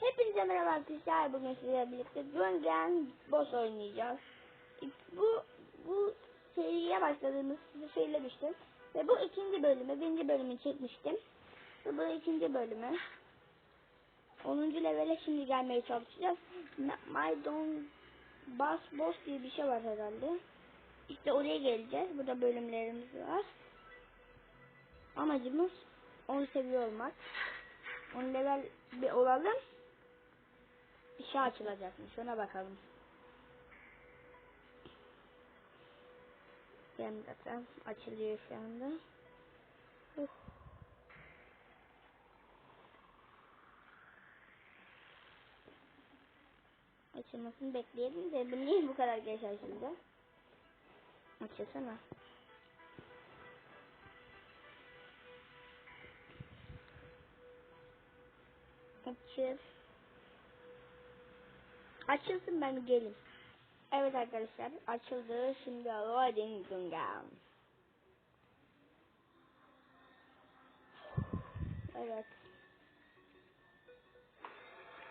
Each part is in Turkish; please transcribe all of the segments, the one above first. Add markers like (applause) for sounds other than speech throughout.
Hepinize merhaba arkadaşlar. Bugün sizlerle birlikte Döngen Boss oynayacağız. Bu bu seriye başladığımız size söylemiştim. Ve bu ikinci bölümü, birinci bölümü çekmiştim. Ve bu ikinci bölümü. 10. levele şimdi gelmeye çalışacağız. My Don Boss Boss diye bir şey var herhalde. İşte oraya geleceğiz. Burada bölümlerimiz var. Amacımız onu seviyor olmak. 10 level bir olalım. Bir şey açılacakmış. Ona bakalım. Zaten açılıyor şu anda. Uh. Açılmasını bekleyelim de bu niye bu kadar geç açıldı? Açılsana. Açıl. Açılsın ben gelin. Evet arkadaşlar açıldı. Şimdi loading down. Evet.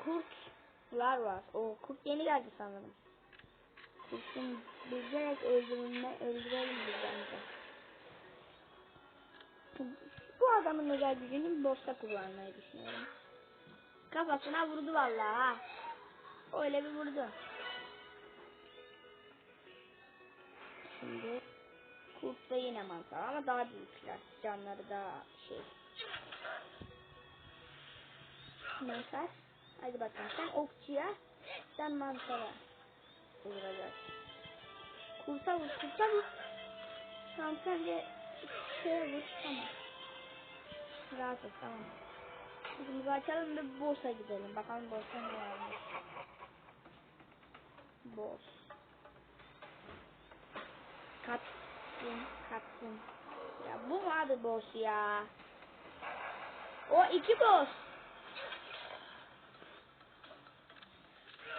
Kurtlar var. O kurt yeni geldi sanırım. Kurtun bilerek öldürülme öldürelim bence. Bu adamın özel gücünü boşta kullanmayı düşünüyorum. Kafasına vurdu vallahi. Öyle bir vurdu. Şimdi kurt da yine mantar ama daha büyükler. Canları daha şey. Mantar. Hadi bakalım sen okçuya sen mantara vuracaksın. Kurta vur, kurta vur. De şeye vur, tamam. Rahat ol, tamam. Kızımızı açalım ve boss'a gidelim. Bakalım boss'a ne varmış. Boss. Katsın, katsın. Ya bu mu abi boss ya? O iki boss.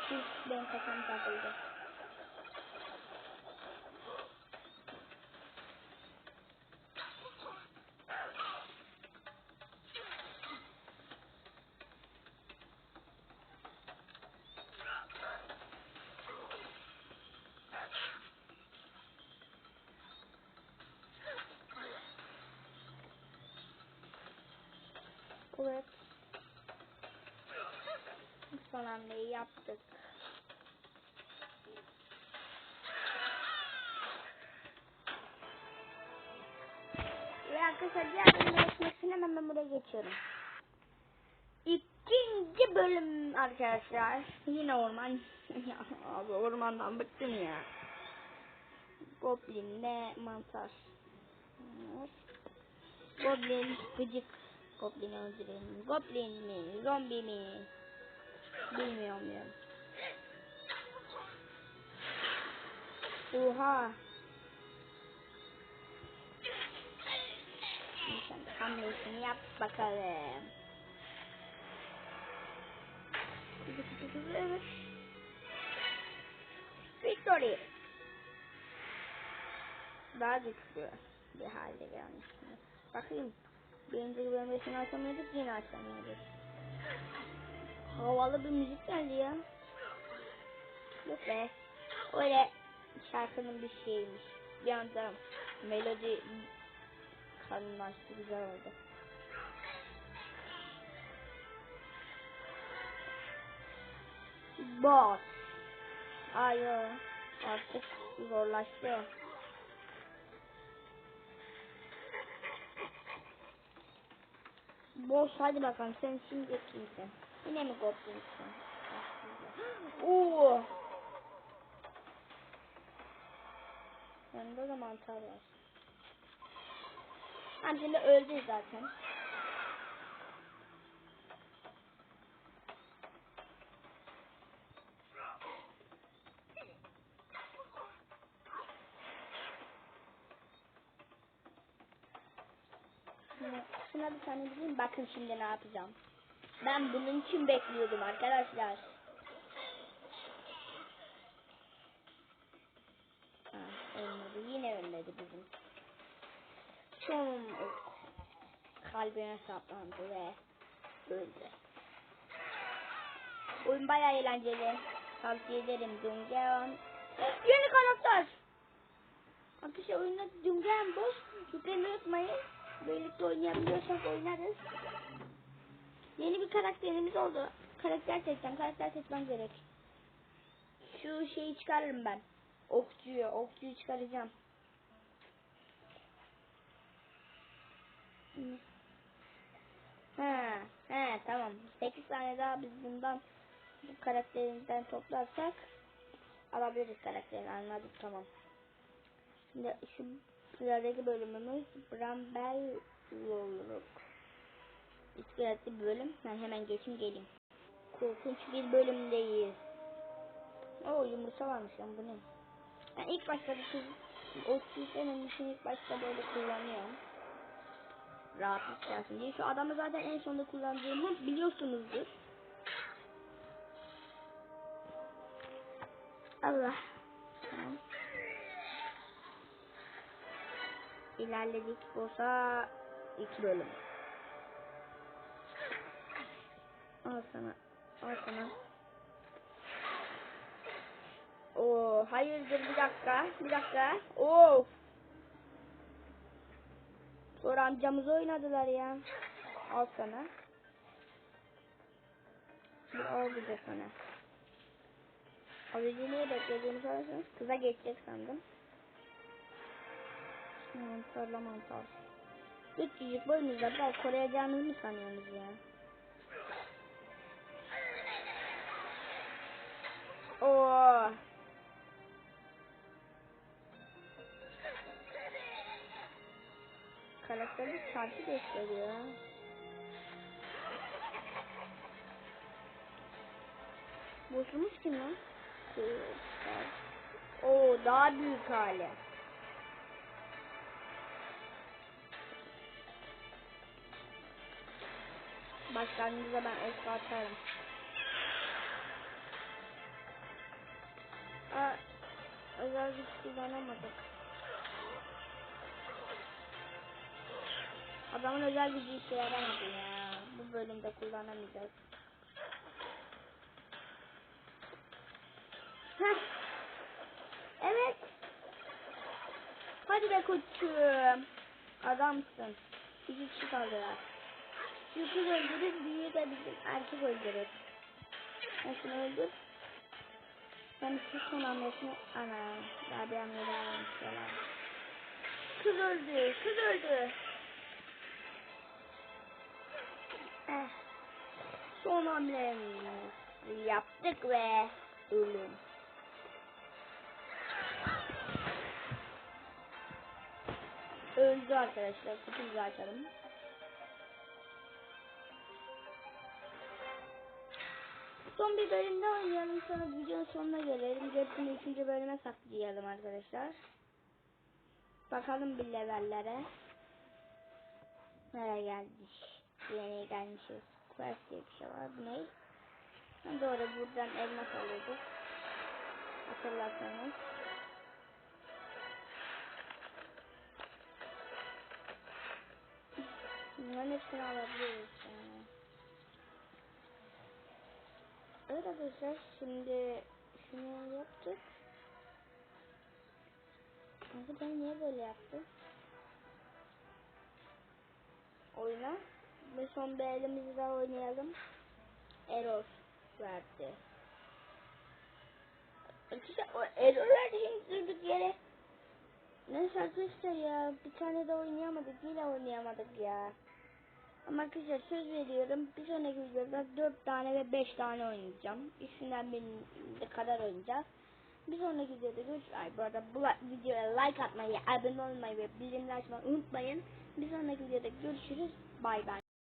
Sus ben kafam takıldı. Evet. Son hamleyi yaptık. Ve arkadaşlar diğer bölüme geçmek için hemen ben buraya geçiyorum. İkinci bölüm arkadaşlar. Yine orman. (laughs) ya abi ormandan bıktım ya. Goblin'le mantar. Goblin gıcık. Goblin öldürelim. Goblin mi? Zombi mi? Bilmiyorum ya. Oha. Hamlesini yap bakalım. Victory. Daha güçlü bir halde gelmişsiniz. Bakayım. Birinci bölümdesini açamıyorduk yine açamıyorduk. Havalı bir müzik geldi ya. Yok be. Öyle şarkının bir şeymiş. Bir anda melodi kalınlaştı güzel oldu. Boss. Ayo. Artık zorlaştı. Boss hadi bakalım sen şimdi kimsin? Yine mi goblinsin? Oo. Yanında da mantar var. Şimdi öldü zaten. Şimdi Şuna bir tane diyeyim. Bakın şimdi ne yapacağım. Ben bunun için bekliyordum arkadaşlar. Ölmedi. Yine ölmedi bizim. Ok. Kalbine saplandı ve öldü. Oyun bayağı eğlenceli. Tavsiye ederim Dungeon. Yeni karakter. Arkadaşlar oyunda Dungeon boş. Yüklemeyi unutmayın. Birlikte oynayabiliyorsak oynarız. Yeni bir karakterimiz oldu. Karakter seçeceğim. Karakter seçmem gerek. Şu şeyi çıkarırım ben. Okçuyu. Okçuyu çıkaracağım. Ha, he tamam. 8 tane daha biz bundan bu karakterimizden toplarsak alabiliriz karakterini anladık tamam. Şimdi şu sıradaki bölümümüz Bramble Loluruk. İskeletli bir bölüm. Ben hemen geçim geleyim. Korkunç bir bölümdeyiz. Oo yumurta varmış lan bu ne? Ben ilk başta bu o sistemim için ilk başta böyle kullanıyorum. Rahatlık gelsin diye. Şu adamı zaten en sonunda kullandığımı biliyorsunuzdur. Allah. Tamam. İlerledik olsa iki bölüm. Sana. Al sana. Oo, hayırdır bir dakika. Bir dakika. Oo. Sonra amcamızı oynadılar ya. Al sana. Al bir de sana. Önce niye beklediğini sorarsanız kıza geçecek sandım. Mantarla mantar. Küçücük boyunuzda biraz koruyacağınızı mı sanıyorsunuz ya? Karakteri şarkı gösteriyor. Bozulmuş kim lan? Oo daha büyük hali. Başlangıçta ben eski atarım. Aa, özel güç kullanamadık. Adamın özel gücü işe yaramadı ya. Bu bölümde kullanamayacağız. Heh. Evet. Hadi be koçum. Adamsın. İki kişi kaldılar. Kız öldürür, büyüğü de bizim erkek öldürür. Ben şunu öldür. Ben şu son hamlesini... Ana, daha bir hamle daha. Kız öldü, kız öldü. Eh. Son hamlemizi yaptık ve ölüm. Öldü arkadaşlar. Kutuyu açalım. Son bir bölümde oynayalım sonra videonun sonuna gelelim. Hepsini üçüncü bölüme saklayalım arkadaşlar. Bakalım bir levellere. Nereye geldik? Yeni gelmişiz. Quest diye bir şey var. Bu ne? Doğru buradan elmas alıyorduk. Hatırlarsanız. Bunların hepsini alabiliyoruz yani. Evet arkadaşlar şimdi şunu yaptık. Kanka ben niye böyle yaptım? Oyuna. Ve son bir oynayalım. Error verdi. Arkadaşlar o error verdi şimdi durduk yere. Neyse arkadaşlar ya bir tane de oynayamadık yine oynayamadık ya. Ama arkadaşlar söz veriyorum bir sonraki videoda 4 tane ve 5 tane oynayacağım. Üçünden birinde kadar oynayacağız. Bir sonraki videoda görüşürüz. Bu arada bu videoya like atmayı, abone olmayı ve bildirimleri açmayı unutmayın. Bir sonraki videoda görüşürüz. Bay bay.